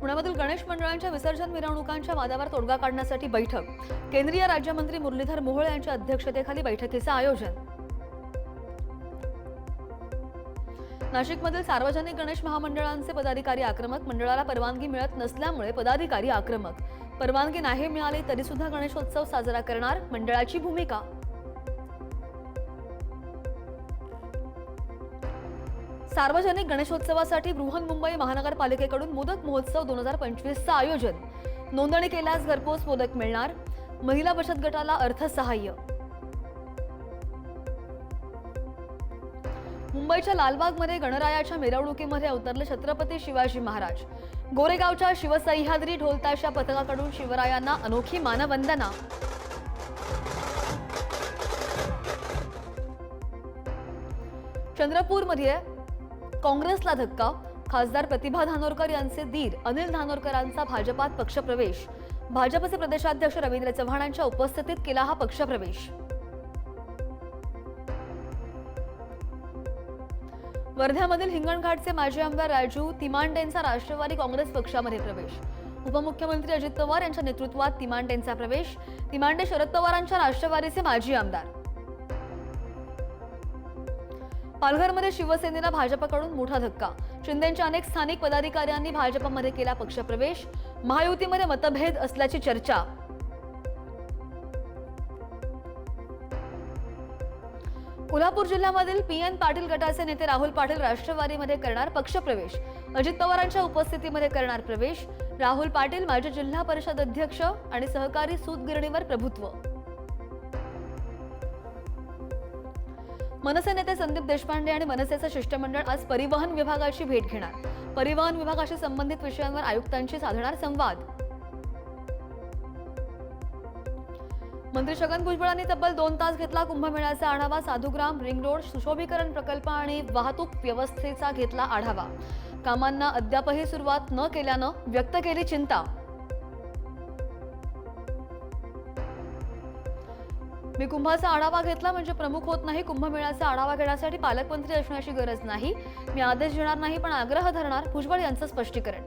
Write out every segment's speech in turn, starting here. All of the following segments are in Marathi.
पुण्यामधील गणेश मंडळांच्या विसर्जन मिरवणुकांच्या वादावर तोडगा काढण्यासाठी बैठक. केंद्रीय राज्यमंत्री मुरलीधर मोहोळ यांच्या अध्यक्षतेखाली बैठकीचं आयोजन. नाशिकमधील सार्वजनिक गणेश महामंडळांचे पदाधिकारी आक्रमक मंडळाला परवानगी मिळत नसल्यामुळे पदाधिकारी आक्रमक. परवानगी नाही मिळाली तरी सुद्धा गणेशोत्सव साजरा करणार मंडळाची भूमिका. सार्वजनिक गणेशोत्सवासाठी बृहन्मुंबई महानगरपालिकेकडून मोदक महोत्सव दोन हजार पंचवीसचं आयोजन. नोंदणी केल्यास घरपोच मोदक मिळणार. महिला बचत गटाला अर्थसहाय्य. मुंबईच्या लालबागमध्ये गणरायाच्या मिरवणुकीमध्ये उतरले छत्रपती शिवाजी महाराज. गोरेगावच्या शिवसह्याद्री ढोलताशा पथकाकडून शिवरायांना अनोखी मानवंदना. चंद्रपूरमध्ये काँग्रेसला धक्का? खासदार प्रतिभा धानोरकर यांचे दीर अनिल धानोरकरांचा भाजपात पक्षप्रवेश. भाजपचे प्रदेशाध्यक्ष रवींद्र चव्हाणांच्या उपस्थितीत केला हा पक्षप्रवेश. वर्ध्यामधील हिंगणघाटचे माजी आमदार राजू तिमांडेंचा राष्ट्रवादी काँग्रेस पक्षामध्ये प्रवेश. उपमुख्यमंत्री अजित पवार यांच्या नेतृत्वात तिमांडेंचा प्रवेश. तिमांडे शरद पवारांच्या राष्ट्रवादीचे माजी आमदार. पालघरमध्ये शिवसेनेला भाजपकडून मोठा धक्का. शिंदेच्या अनेक स्थानिक पदाधिकाऱ्यांनी भाजपमध्ये केला पक्षप्रवेश. महायुतीमध्ये मतभेद असल्याची चर्चा. कोल्हापूर जिल्ह्यामधील पी एन पाटील गटाचे नेते राहुल पाटील राष्ट्रवादीमध्ये करणार पक्षप्रवेश. अजित पवारांच्या उपस्थितीमध्ये करणार प्रवेश. राहुल पाटील माजी जिल्हा परिषद अध्यक्ष आणि सहकारी सूतगिरणीवर प्रभुत्व. मनसे नेते संदीप देशपांडे आणि मनसेचं शिष्टमंडळ आज परिवहन विभागाची भेट घेणार. परिवहन विभागाशी संबंधित विषयांवर आयुक्तांशी साधणार संवाद. मंत्री छगन भुजबळांनी तब्बल दोन तास घेतला कुंभमेळ्याचा आढावा साधुग्राम रिंग रोड सुशोभीकरण प्रकल्प आणि वाहतूक व्यवस्थेचा घेतला आढावा. कामांना अद्यापही सुरुवात न केल्यानं व्यक्त केली चिंता. मी कुंभाचा आढावा घेतला म्हणजे प्रमुख होत नाही. कुंभमेळ्याचा आढावा घेण्यासाठी पालकमंत्री असण्याची गरज नाही. मी आदेश घेणार नाही पण आग्रह धरणार भुजबळ यांचं स्पष्टीकरण.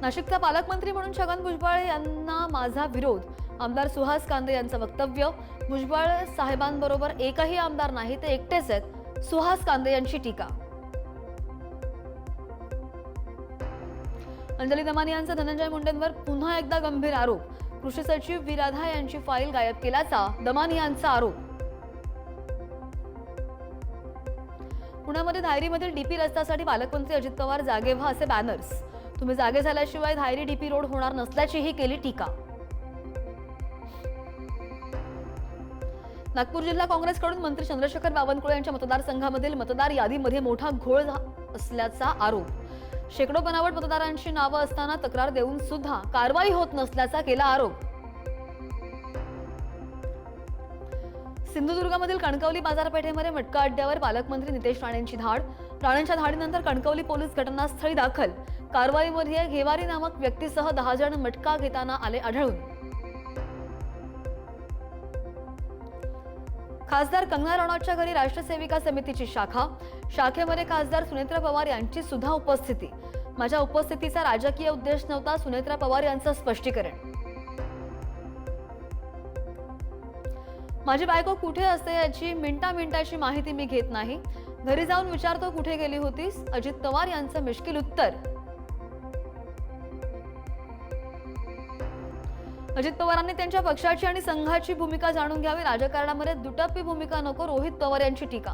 नाशिकचा पालकमंत्री म्हणून छगन भुजबळ यांना माझा विरोध. आमदार सुहास कांदे यांचं वक्तव्य. भुजबळ साहेबांबरोबर एकही आमदार नाही ते एकटेच आहेत. सुहास कांदे यांची टीका. अंजली दमानी यांचा धनंजय मुंडेंवर पुन्हा एकदा गंभीर आरोप. कृषी सचिव विराधा यांची फाईल गायब केल्याचा दमानी यांचा आरोप. पुण्यामध्ये धायरीमधील डीपी रस्त्यासाठी पालकमंत्री अजित पवार जागे व्हा असे बॅनर्स तुम्ही जागे झाल्याशिवाय धायरी डीपी रोड होणार नसल्याचीही केली टीका. नागपूर जिल्हा काँग्रेसकडून मंत्री चंद्रशेखर बावनकुळे यांच्या मतदारसंघामधील मतदार यादीमध्ये मोठा घोळ असल्याचा आरोप. शेकडो बनावट मतदारांची नावं असताना तक्रार देऊन सुद्धा कारवाई होत नसल्याचा केला आरोप. सिंधुदुर्गामधील कणकवली बाजारपेठेमध्ये मटका अड्ड्यावर पालकमंत्री नितेश राणेंची धाड. राणेंच्या धाडीनंतर कणकवली पोलीस घटनास्थळी दाखल. कारवाईमध्ये घेवारी नामक व्यक्तीसह दहा जण मटका घेताना आले आढळून. खासदार कंगना राणावतच्या घरी राष्ट्र सेविका समितीची शाखा. शाखेमध्ये खासदार सुनेत्रा पवार यांची सुद्धा उपस्थिती. माझ्या उपस्थितीचा राजकीय उद्देश नव्हता सुनेत्रा पवार यांचं स्पष्टीकरण. माझी बायको कुठे असते याची मिनटा मिनटाची माहिती मी घेत नाही. घरी जाऊन विचारतो कुठे गेली होतीस? अजित पवार यांचं मिश्किल उत्तर. अजित पवारांनी त्यांच्या पक्षाची आणि संघाची भूमिका जाणून घ्यावी. राजकारणामध्ये दुटप्पी भूमिका नको रोहित पवार यांची टीका.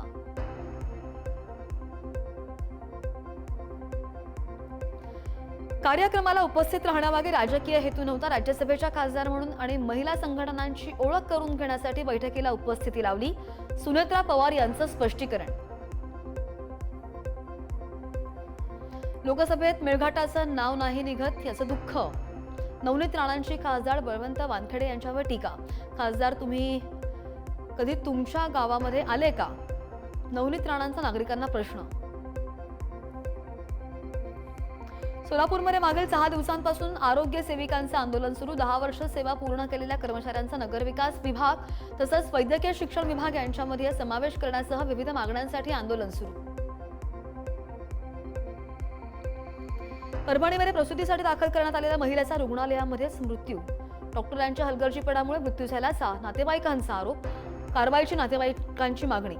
कार्यक्रमाला उपस्थित राहण्यामागे राजकीय हेतू नव्हता. राज्यसभेच्या खासदार म्हणून आणि महिला संघटनांची ओळख करून घेण्यासाठी बैठकीला उपस्थिती लावली. सुनेत्रा पवार यांचं स्पष्टीकरण. लोकसभेत मेळघाटाचं नाव नाही निघत याचं दुःख. नवनीत राणांची खासदार बळवंत वानखेडे यांच्यावर टीका. खासदार तुम्ही कधी तुमच्या गावामध्ये आले का? नवनीत राणांचा नागरिकांना प्रश्न. सोलापूरमध्ये मागील सहा दिवसांपासून आरोग्य सेविकांचं आंदोलन सुरू. दहा वर्ष सेवा पूर्ण केलेल्या कर्मचाऱ्यांचा नगरविकास विभाग तसंच वैद्यकीय शिक्षण विभाग यांच्यामध्ये समावेश करण्यासह विविध मागण्यांसाठी आंदोलन सुरू. परभणीमध्ये प्रसूतीसाठी दाखल करण्यात आलेल्या महिलेचा रुग्णालयामध्येच मृत्यू. डॉक्टरांच्या हलगर्जीपणामुळे मृत्यू झाल्याचा नातेवाईकांचा आरोप कारवाईची नातेवाईकांची मागणी.